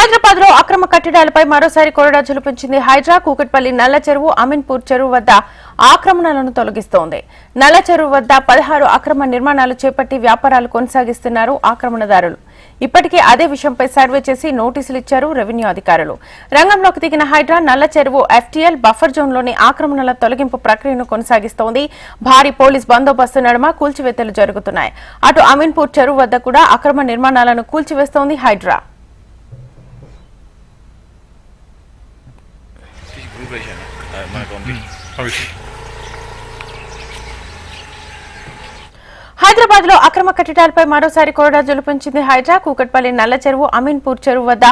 హైదరాబాద్లో అక్రమ కట్టడాలపై మరోసారి కొరడా జులిపించింది హైడ్రా కూకట్పల్లి నల్ల చెరువు అమీన్పూర్ చెరువు వద్ద ఆక్రమణలను తొలగిస్తోంది. నల్ల చెరువు వద్ద పదహారు అక్రమ నిర్మాణాలు చేపట్టి వ్యాపారాలు కొనసాగిస్తున్నారు ఆక్రమణదారులు. ఇప్పటికే అదే విషయంపై సర్వే చేసి నోటీసులు ఇచ్చారు రెవెన్యూ అధికారులు. రంగంలోకి దిగిన హైడ్రా నల్ల చెరువు ఎఫ్టీఎల్ బఫర్ జోన్లోని ఆక్రమణల తొలగింపు ప్రక్రియను కొనసాగిస్తోంది. భారీ పోలీస్ బందోబస్తు నడుమ కూల్చివేతలు జరుగుతున్నాయి. అటు అమీన్పూర్ చెరువు వద్ద కూడా అక్రమ నిర్మాణాలను కూల్చివేస్తోంది హైడ్రా. 卖装备，二十。హైదరాబాద్లో అక్రమ కట్టడాలపై మరోసారి కొరడా జులిపించింది హైడ్రా. కూకట్పల్లి నల్ల చెరువు అమీన్పూర్ చెరువు వద్ద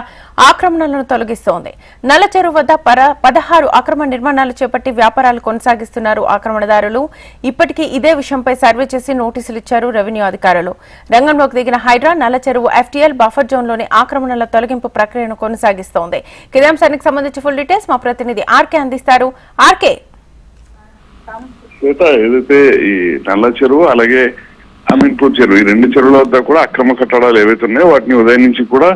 ఆక్రమణలను తొలగిస్తోంది. నల్ల చెరువు వద్ద పర- పదహారు అక్రమ నిర్మాణాలు చేపట్టి వ్యాపారాలు కొనసాగిస్తున్నారు ఆక్రమణదారులు. ఇప్పటికీ ఇదే విషయంపై సర్వే చేసి నోటీసులు ఇచ్చారు రెవెన్యూ అధికారులు. రంగంలోకి దిగిన హైడ్రా నల్ల చెరువు ఎఫ్టీఎల్ బఫర్ జోన్లోని ఆక్రమణల తొలగింపు ప్రక్రియను కొనసాగిస్తోంది. కిదాంశానికి సంబంధించి ఫుల్ డీటెయిల్స్ మా ప్రతినిధి ఆర్కే అందిస్తారు. ఆర్కే. శ్వేత ఏదైతే ఈ నల్ల చెరువు అలాగే అమీన్పూర్ చెరువు ఈ రెండు చెరువుల వద్ద కూడా అక్రమ కట్టడాలు ఏవైతే ఉన్నాయో వాటిని ఉదయం నుంచి కూడా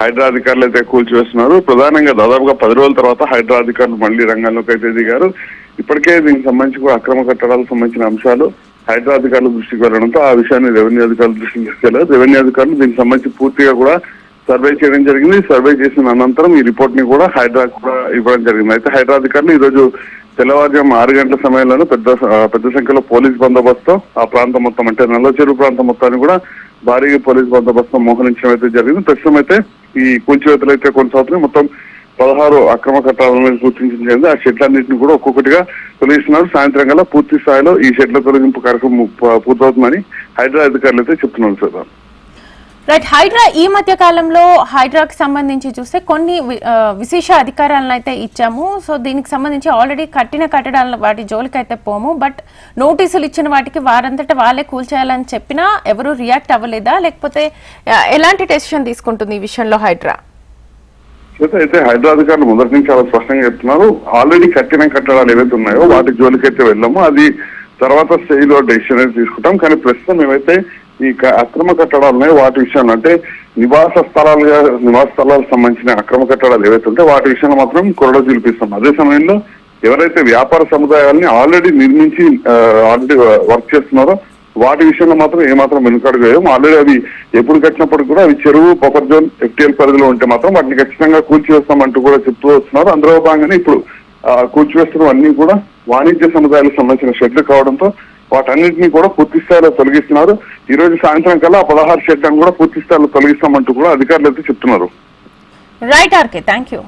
హైడ్రా అధికారులు అయితే కూల్చివేస్తున్నారు. ప్రధానంగా దాదాపుగా పది రోజుల తర్వాత హైడ్రా అధికారులు మళ్ళీ రంగంలోకి అయితే దిగారు. ఇప్పటికే దీనికి సంబంధించి కూడా అక్రమ కట్టడాలకు సంబంధించిన అంశాలు హైడ్రా అధికారుల దృష్టికి వెళ్ళడంతో ఆ విషయాన్ని రెవెన్యూ అధికారుల దృష్టికి తీసుకెళ్ళారు. రెవెన్యూ అధికారులు దీనికి సంబంధించి పూర్తిగా కూడా సర్వే చేయడం జరిగింది. సర్వే చేసిన అనంతరం ఈ రిపోర్ట్ని కూడా హైడ్రా కూడా ఇవ్వడం జరిగింది. అయితే హైడ్రా అధికారులు ఈ రోజు తెల్లవారుజాము ఆరు గంటల సమయంలోనూ పెద్ద పెద్ద సంఖ్యలో పోలీస్ బందోబస్తు ఆ ప్రాంతం మొత్తం అంటే నల్ల చెరువు ప్రాంతం మొత్తాన్ని కూడా భారీగా పోలీస్ బందోబస్తు మోహరించడం అయితే జరిగింది. ప్రస్తుతం అయితే ఈ కూల్చివేతలు అయితే కొనసాగుతున్నాయి. మొత్తం పదహారు అక్రమ కట్టాలను గుర్తించడం జరిగింది. ఆ షెడ్లన్నింటిని కూడా ఒక్కొక్కటిగా తొలగిస్తున్నారు. సాయంత్రం కల్లా పూర్తి స్థాయిలో ఈ షెడ్ల తొలగింపు కార్యక్రమం పూర్తవుతుందని హైడ్రా అధికారులు అయితే చెప్తున్నారు సార్. రైట్ హైడ్రా ఈ మధ్య కాలంలో హైడ్రాకి సంబంధించి చూస్తే కొన్ని విశేష అధికారాలను అయితే ఇచ్చాము. సో దీనికి సంబంధించి ఆల్రెడీ కట్టిన కట్టడాలను వాటి జోలికి అయితే పోము. బట్ నోటీసులు ఇచ్చిన వాటికి వారంతట వాళ్ళే కూల్చేయాలని చెప్పినా ఎవరు రియాక్ట్ అవ్వలేదా? లేకపోతే ఎలాంటి డెసిషన్ తీసుకుంటుంది ఈ విషయంలో హైడ్రా అయితే అయితే హైదరాబాద్ అధికారులు మొదటి నుంచి చాలా స్పష్టంగా చెప్తున్నారు. ఆల్రెడీ కట్టిన కట్టడాలు ఏవైతే ఉన్నాయో వాటి జోలికైతే వెళ్ళాము. అది తర్వాత స్టేజ్లో డెసిషన్ అయితే తీసుకుంటాం. కానీ ప్రస్తుతం మేమైతే ఈ క- అక్రమ కట్టడాలు వాటి విషయంలో అంటే నివాస స్థలాలుగా నివాస స్థలాలకు సంబంధించిన అక్రమ కట్టడాలు ఏవైతే వాటి విషయంలో మాత్రం కొరడ చూపిస్తాం. అదే సమయంలో ఎవరైతే వ్యాపార సముదాయాల్ని ఆల్రెడీ నిర్మించి ఆల్రెడీ వర్క్ చేస్తున్నారో వాటి విషయంలో మాత్రం ఏమాత్రం వెనుకడగలేము ఆల్రెడీ అవి ఎప్పుడు కట్టినప్పుడు కూడా అవి చెరువు బఫర్ జోన్ ఎఫ్టీఎల్ పరిధిలో ఉంటే మాత్రం వాటిని ఖచ్చితంగా కూల్చివేస్తామంటూ కూడా చెప్తూ వస్తున్నారు. అందులో భాగంగానే ఇప్పుడు ఆ, కూల్చివేస్తున్న అన్ని కూడా వాణిజ్య సముదాయాలకు సంబంధించిన షెడ్లు కావడంతో వాటన్నింటినీ కూడా పూర్తి స్థాయిలో తొలగిస్తున్నారు. ఈ రోజు సాయంత్రం కల్లా పదహారు షెడ్లను కూడా పూర్తి స్థాయిలో తొలగిస్తామంటూ కూడా అధికారులు అయితే చెప్తున్నారు. Right RK thank you